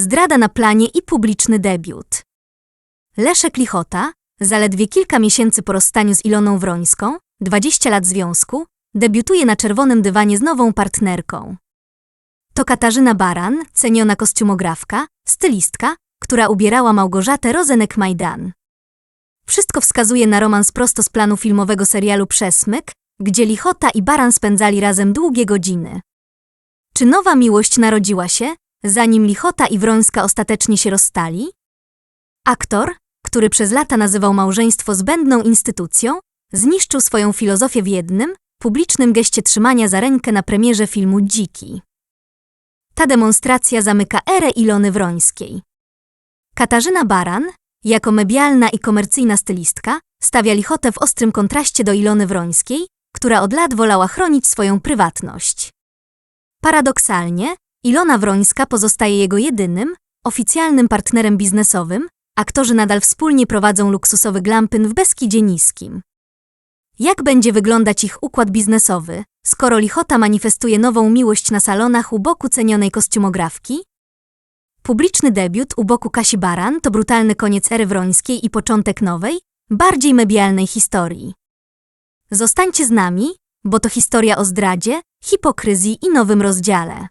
zdrada na planie i publiczny debiut. Leszek Lichota, zaledwie kilka miesięcy po rozstaniu z Iloną Wrońską, 20 lat związku, debiutuje na czerwonym dywanie z nową partnerką. To Katarzyna Baran, ceniona kostiumografka, stylistka, która ubierała Małgorzatę Rozenek-Majdan. Wszystko wskazuje na romans prosto z planu filmowego serialu Przesmyk, gdzie Lichota i Baran spędzali razem długie godziny. Czy nowa miłość narodziła się, zanim Lichota i Wrońska ostatecznie się rozstali? Aktor, który przez lata nazywał małżeństwo zbędną instytucją, zniszczył swoją filozofię w jednym, publicznym geście trzymania za rękę na premierze filmu Dziki. Ta demonstracja zamyka erę Ilony Wrońskiej. Katarzyna Baran, jako medialna i komercyjna stylistka, stawia Lichotę w ostrym kontraście do Ilony Wrońskiej, która od lat wolała chronić swoją prywatność. Paradoksalnie, Ilona Wrońska pozostaje jego jedynym, oficjalnym partnerem biznesowym, aktorzy nadal wspólnie prowadzą luksusowy glampyn w Beskidzie Niskim. Jak będzie wyglądać ich układ biznesowy, skoro Lichota manifestuje nową miłość na salonach u boku cenionej kostiumografki? Publiczny debiut u boku Kasi Baran to brutalny koniec ery wrońskiej i początek nowej, bardziej medialnej historii. Zostańcie z nami, bo to historia o zdradzie, hipokryzji i nowym rozdziale.